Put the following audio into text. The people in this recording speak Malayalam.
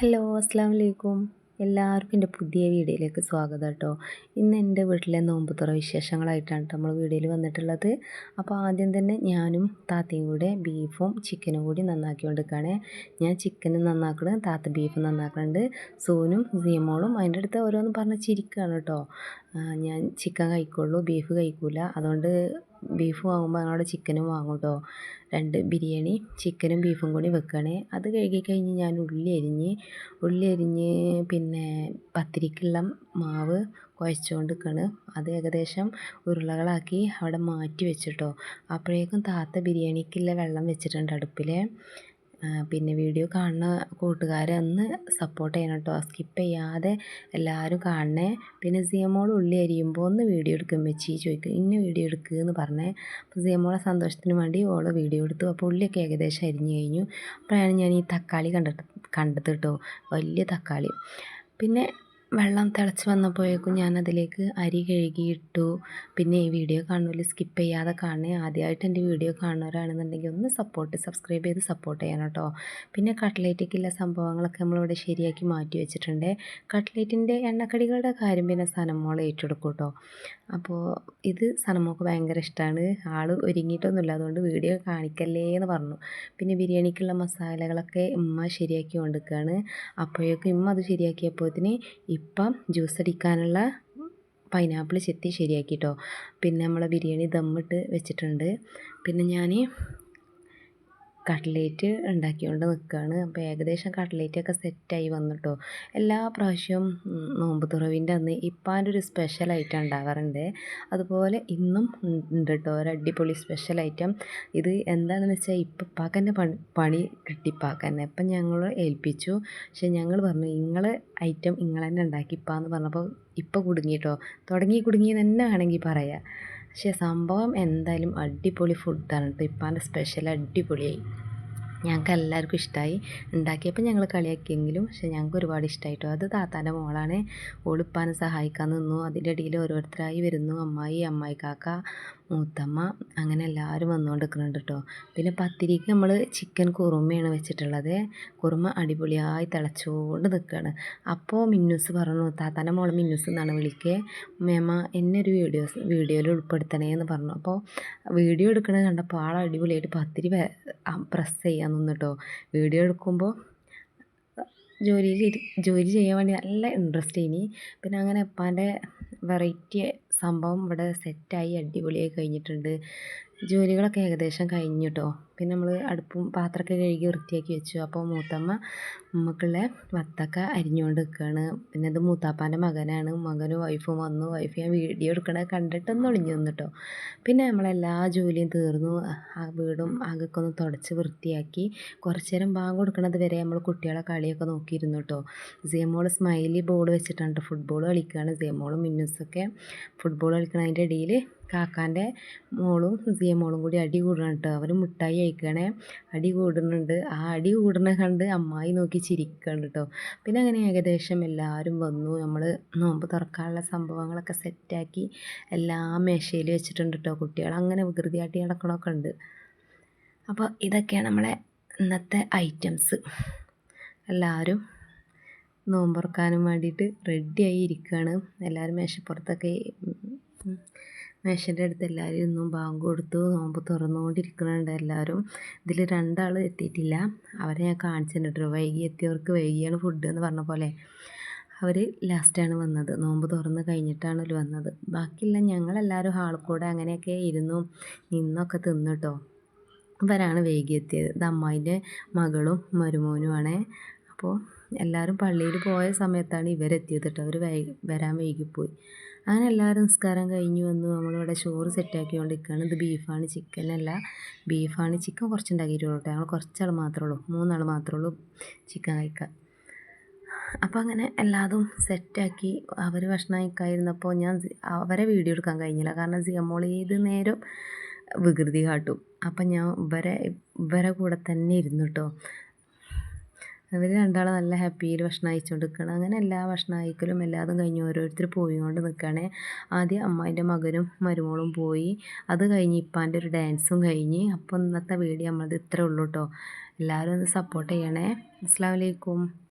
ഹലോ അസ്സാം വലൈക്കും എല്ലാവർക്കും എന്റെ പുതിയ വീഡിയോയിലേക്ക് സ്വാഗതം കേട്ടോ. ഇന്ന് എന്റെ വീട്ടിലെ നോമ്പുതുറ വിശേഷങ്ങളായിട്ടാണ് നമ്മൾ വീഡിയോയിൽ വന്നിട്ടുള്ളത്. അപ്പോൾ ആദ്യം തന്നെ ഞാനും താത്തയും കൂടെ ബീഫും ചിക്കനും കൂടി നന്നാക്കി കൊടുക്കുകയാണ് ഞാൻ ചിക്കനും നന്നാക്കണം താത്ത ബീഫ് നന്നാക്കുന്നുണ്ട് സൂനും സീമോളും അതിന്റെ അടുത്ത് ഓരോന്ന് പറഞ്ഞ് ചിരിക്കുകയാണ് കേട്ടോ. ഞാൻ ചിക്കൻ കഴിക്കുള്ളൂ ബീഫ് കഴിക്കില്ല അതുകൊണ്ട് ബീഫ് വാങ്ങുമ്പോൾ അതിനോട് ചിക്കനും വാങ്ങും കേട്ടോ രണ്ട് ബിരിയാണി ചിക്കനും ബീഫും കൂടി വെക്കണേ. അത് കഴുകി കഴിഞ്ഞ് ഞാൻ ഉള്ളി അരിഞ്ഞ് ഉള്ളി അരിഞ്ഞ് പിന്നെ പത്തിരിക്കുള്ള മാവ് കുഴച്ചുകൊണ്ട് നിൽക്കുകയാണ് അത് ഏകദേശം ഉരുളകളാക്കി അവിടെ മാറ്റി വെച്ചിട്ടോ അപ്പോഴേക്കും താത്ത ബിരിയാണിക്കുള്ള വെള്ളം വെച്ചിട്ടുണ്ട് അടുപ്പിൽ പിന്നെ വീഡിയോ കാണുന്ന കൂട്ടുകാരൊന്ന് സപ്പോർട്ട് ചെയ്യണം കേട്ടോ സ്കിപ്പ് ചെയ്യാതെ എല്ലാവരും കാണണേ. പിന്നെ സിയമോൾ ഉള്ളി അരിയുമ്പോൾ ഒന്ന് വീഡിയോ എടുക്കും. വെച്ചി ചോദിക്കും ഇന്ന വീഡിയോ എടുക്കുക എന്ന് പറഞ്ഞേ. അപ്പോൾ സിയമോളെ സന്തോഷത്തിന് വേണ്ടി ഓൾ വീഡിയോ എടുത്തു. അപ്പോൾ ഉള്ളിയൊക്കെ ഏകദേശം അരിഞ്ഞു കഴിഞ്ഞു. അപ്പോഴാണ് ഞാൻ ഈ തക്കാളി കണ്ടിട്ട് കണ്ടത് കേട്ടോ വലിയ തക്കാളി. പിന്നെ വെള്ളം തിളച്ച് വന്നപ്പോഴേക്കും ഞാനതിലേക്ക് അരി കഴുകിയിട്ടു. പിന്നെ ഈ വീഡിയോ കാണുന്നതിൽ സ്കിപ്പ് ചെയ്യാതെ കാണണേ ആദ്യമായിട്ട് എന്റെ വീഡിയോ കാണുന്നവരാണെന്നുണ്ടെങ്കിൽ ഒന്ന് സപ്പോർട്ട് സബ്സ്ക്രൈബ് ചെയ്ത് സപ്പോർട്ട് ചെയ്യണം കേട്ടോ. പിന്നെ കട്ട്ലേറ്റിക്കുള്ള സംഭവങ്ങളൊക്കെ നമ്മളിവിടെ ശരിയാക്കി മാറ്റി വെച്ചിട്ടുണ്ട്. കട്ട്ലേറ്റിന്റെ എണ്ണക്കടികളുടെ കാര്യം പിന്നെ സനമോൾ ഏറ്റെടുക്കും കേട്ടോ. അപ്പോൾ ഇത് സനമോൾക്ക് ഭയങ്കര ഇഷ്ടമാണ് ആൾ ഒരുങ്ങിയിട്ടൊന്നുമില്ല. അതുകൊണ്ട് വീഡിയോ കാണിക്കല്ലേ എന്ന് പറഞ്ഞു. പിന്നെ ബിരിയാണിക്കുള്ള മസാലകളൊക്കെ ഉമ്മ ശരിയാക്കി കൊണ്ടിരിക്കുകയാണ് അപ്പോഴേക്കും ഉമ്മ അത് ശരിയാക്കിയപ്പോഴത്തിന് ഇപ്പം ജ്യൂസ് അടിക്കാനുള്ള പൈനാപ്പിൾ ചെത്തി ശരിയാക്കിയിട്ടോ പിന്നെ നമ്മൾ ബിരിയാണി ദമ്മിട്ട് വെച്ചിട്ടുണ്ട്. പിന്നെ ഞാൻ കട്ട്ലേറ്റ് ഉണ്ടാക്കിക്കൊണ്ട് നിൽക്കുകയാണ് അപ്പോൾ ഏകദേശം കട്ട്ലേറ്റൊക്കെ സെറ്റായി വന്നിട്ടോ. എല്ലാ പ്രാവശ്യവും നോമ്പ് തുറവിന്റെ അന്ന് ഇപ്പാന്റെ ഒരു സ്പെഷ്യൽ ഐറ്റം ഉണ്ടാവാറുണ്ട്. അതുപോലെ ഇന്നും ഉണ്ട് കേട്ടോ ഒരു അടിപൊളി സ്പെഷ്യൽ ഐറ്റം ഇത് എന്താണെന്ന് വെച്ചാൽ ഇപ്പം ഇപ്പാക്കന്നെ പണി പണി കിട്ടിപ്പാക്കന്നെ ഇപ്പം ഞങ്ങൾ ഏൽപ്പിച്ചു. പക്ഷെ ഞങ്ങൾ പറഞ്ഞു നിങ്ങൾ ഐറ്റം നിങ്ങൾ തന്നെ ഉണ്ടാക്കിപ്പാന്ന് പറഞ്ഞപ്പോൾ ഇപ്പം കുടുങ്ങിയിട്ടോ തുടങ്ങി കുടുങ്ങി തന്നെ വേണമെങ്കിൽ പറയാം. പക്ഷേ സംഭവം എന്തായാലും അടിപൊളി ഫുഡാണ് കേട്ടോ ഇപ്പാന്റെ സ്പെഷ്യൽ അടിപൊളിയായി. ഞങ്ങൾക്ക് എല്ലാവർക്കും ഇഷ്ടമായി ഉണ്ടാക്കിയപ്പോൾ ഞങ്ങൾ കളിയാക്കിയെങ്കിലും പക്ഷെ ഞങ്ങൾക്ക് ഒരുപാട് ഇഷ്ടമായിട്ടോ അത് താത്താന്റെ മോളാണ്. ഓളിപ്പാനെ സഹായിക്കാൻ നിന്നു. അതിന്റെ ഇടയിൽ ഓരോരുത്തരായി വരുന്നു. അമ്മായി അമ്മായി കാക്ക മൂത്തമ്മ അങ്ങനെ എല്ലാവരും വന്നുകൊണ്ട് നിൽക്കുന്നുണ്ട് കേട്ടോ പിന്നെ പത്തിരിക്ക് നമ്മൾ ചിക്കൻ കുറുമയാണ് വെച്ചിട്ടുള്ളത്. കുറുമ അടിപൊളിയായി തിളച്ചുകൊണ്ട് നിൽക്കുകയാണ് അപ്പോൾ മിന്നൂസ് പറഞ്ഞു താത്താന്റെ മോൾ മിന്നൂസ് എന്നാണ് വിളിക്കുക മേമ എന്നെ ഒരു വീഡിയോസ് വീഡിയോയിൽ ഉൾപ്പെടുത്തണേ എന്ന് പറഞ്ഞു. അപ്പോൾ വീഡിയോ എടുക്കണത് കണ്ടപ്പോൾ ആൾ അടിപൊളിയായിട്ട് പത്തിരി പ്രസ് ചെയ്യാൻ നിന്നു കേട്ടോ വീഡിയോ എടുക്കുമ്പോൾ ജോലിയിൽ ജോലി ചെയ്യാൻ വേണ്ടി നല്ല ഇൻട്രസ്റ്റ് ഇനി പിന്നെ അങ്ങനെ ഉപ്പാന്റെ വെറൈറ്റി സംഭവം ഇവിടെ സെറ്റായി അടിപൊളിയായി കഴിഞ്ഞിട്ടുണ്ട്. ജോലികളൊക്കെ ഏകദേശം കഴിഞ്ഞു കേട്ടോ പിന്നെ നമ്മൾ അടുപ്പും പാത്രമൊക്കെ കഴുകി വൃത്തിയാക്കി വെച്ചു. അപ്പോൾ മൂത്തമ്മ നമുക്കുള്ള വത്തക്ക അരിഞ്ഞുകൊണ്ട് നിൽക്കുകയാണ് പിന്നെ ഇത് മൂത്താപ്പാന്റെ മകനാണ്. മകനും വൈഫും വന്നു. വൈഫ് ഞാൻ വീഡിയോ എടുക്കണത് കണ്ടിട്ടൊന്നും ഒളിഞ്ഞു വന്നു കേട്ടോ പിന്നെ നമ്മളെല്ലാ ജോലിയും തീർന്നു. ആ വീടും ആകൊക്കെ ഒന്ന് തുടച്ച് വൃത്തിയാക്കി കുറച്ച് നേരം ബാങ്ക് കൊടുക്കണത് വരെ നമ്മൾ കുട്ടികളെ കളിയൊക്കെ നോക്കിയിരുന്നു കേട്ടോ സിയമോൾ സ്മൈലി ബോൾ വെച്ചിട്ടാണ് ഫുട്ബോൾ കളിക്കുകയാണ് സിയമോളും മിന്നുസൊക്കെ ഫുട്ബോൾ കളിക്കണതിന്റെ ഇടയിൽ കാക്കാന്റെ മോളും സിയ മോളും കൂടി അടി കൂടണം കേട്ടോ. അവർ മിഠായി അയക്കണേ അടി കൂടുന്നുണ്ട് ആ അടി കൂടണ കണ്ട് അമ്മായി നോക്കി ചിരിക്കണം കേട്ടോ. പിന്നെ അങ്ങനെ ഏകദേശം എല്ലാവരും വന്നു. നമ്മൾ നോമ്പ് തുറക്കാനുള്ള സംഭവങ്ങളൊക്കെ സെറ്റാക്കി എല്ലാ മേശയിൽ വെച്ചിട്ടുണ്ട് കേട്ടോ കുട്ടികൾ അങ്ങനെ വികൃതിയാട്ടി നടക്കണമൊക്കെ ഉണ്ട്. അപ്പോൾ ഇതൊക്കെയാണ് നമ്മളെ ഇന്നത്തെ ഐറ്റംസ്. എല്ലാവരും നോമ്പുറക്കാനും വേണ്ടിയിട്ട് റെഡിയായി ഇരിക്കുകയാണ് എല്ലാവരും മേശപ്പുറത്തൊക്കെ മേശന്റെ അടുത്ത് എല്ലാവരും ഇന്നും ബാങ്ക് കൊടുത്തു നോമ്പ് തുറന്നുകൊണ്ടിരിക്കുന്നുണ്ട് എല്ലാവരും. ഇതിൽ രണ്ടാൾ എത്തിയിട്ടില്ല. അവരെ ഞാൻ കാണിച്ചിട്ടുണ്ട് വൈകി എത്തിയവർക്ക് വൈകിയാണ് ഫുഡ് എന്ന് പറഞ്ഞ പോലെ. അവർ ലാസ്റ്റാണ് വന്നത്. നോമ്പ് തുറന്ന് കഴിഞ്ഞിട്ടാണ് അവർ വന്നത്. ബാക്കിയുള്ള ഞങ്ങളെല്ലാവരും ഹാളിൽ കൂടെ അങ്ങനെയൊക്കെ ഇരുന്നു നിന്നൊക്കെ തിന്നിട്ടോ ഇവരാണ് വൈകി എത്തിയത്. ഇത് അമ്മായിന്റെ മകളും മരുമോനുമാണ്. അപ്പോൾ എല്ലാവരും പള്ളിയിൽ പോയ സമയത്താണ് ഇവരെത്തിയത് കേട്ടോ അവർ വരാൻ വൈകിപ്പോയി. അങ്ങനെ എല്ലാവരും നിസ്കാരം കഴിഞ്ഞു വന്നു. നമ്മളിവിടെ ചോറ് സെറ്റാക്കിക്കൊണ്ടിരിക്കുകയാണ്. ഇത് ബീഫാണ് ചിക്കനല്ല ബീഫാണ് ചിക്കൻ കുറച്ച് ഉണ്ടാക്കിയിട്ടുള്ളൂ കേട്ടോ. ഞങ്ങൾ കുറച്ചാൾ മാത്രമേ ഉള്ളൂ. മൂന്നാൾ മാത്രമേ ഉള്ളൂ ചിക്കൻ കഴിക്കാൻ അപ്പോൾ അങ്ങനെ എല്ലാതും സെറ്റാക്കി അവർ ഭക്ഷണം കഴിക്കാതിരുന്നപ്പോൾ ഞാൻ അവരെ വീഡിയോ എടുക്കാൻ കഴിഞ്ഞില്ല. കാരണം സിയമോൾ ഏത് നേരം വികൃതി കാട്ടും. അപ്പം ഞാൻ ഇവരെ ഇവരെ കൂടെ തന്നെ ഇരുന്നു കേട്ടോ. അവർ രണ്ടാളും നല്ല ഹാപ്പിയിൽ ഭക്ഷണം അയച്ചുകൊണ്ട് നിൽക്കണം അങ്ങനെ എല്ലാ ഭക്ഷണം അയക്കലും എല്ലാതും കഴിഞ്ഞ് ഓരോരുത്തർ പോയിക്കൊണ്ട് നിൽക്കുകയാണ് ആദ്യം അമ്മായിന്റെ മകനും മരുമോളും പോയി. അത് കഴിഞ്ഞ് ഇപ്പാന്റെ ഒരു ഡാൻസും കഴിഞ്ഞ്. അപ്പോൾ ഇന്നത്തെ വീഡിയോ നമ്മളത് ഇത്രേ ഉള്ളൂ കേട്ടോ എല്ലാവരും ഒന്ന് സപ്പോർട്ട് ചെയ്യണേ. അസ്സാം വലൈക്കും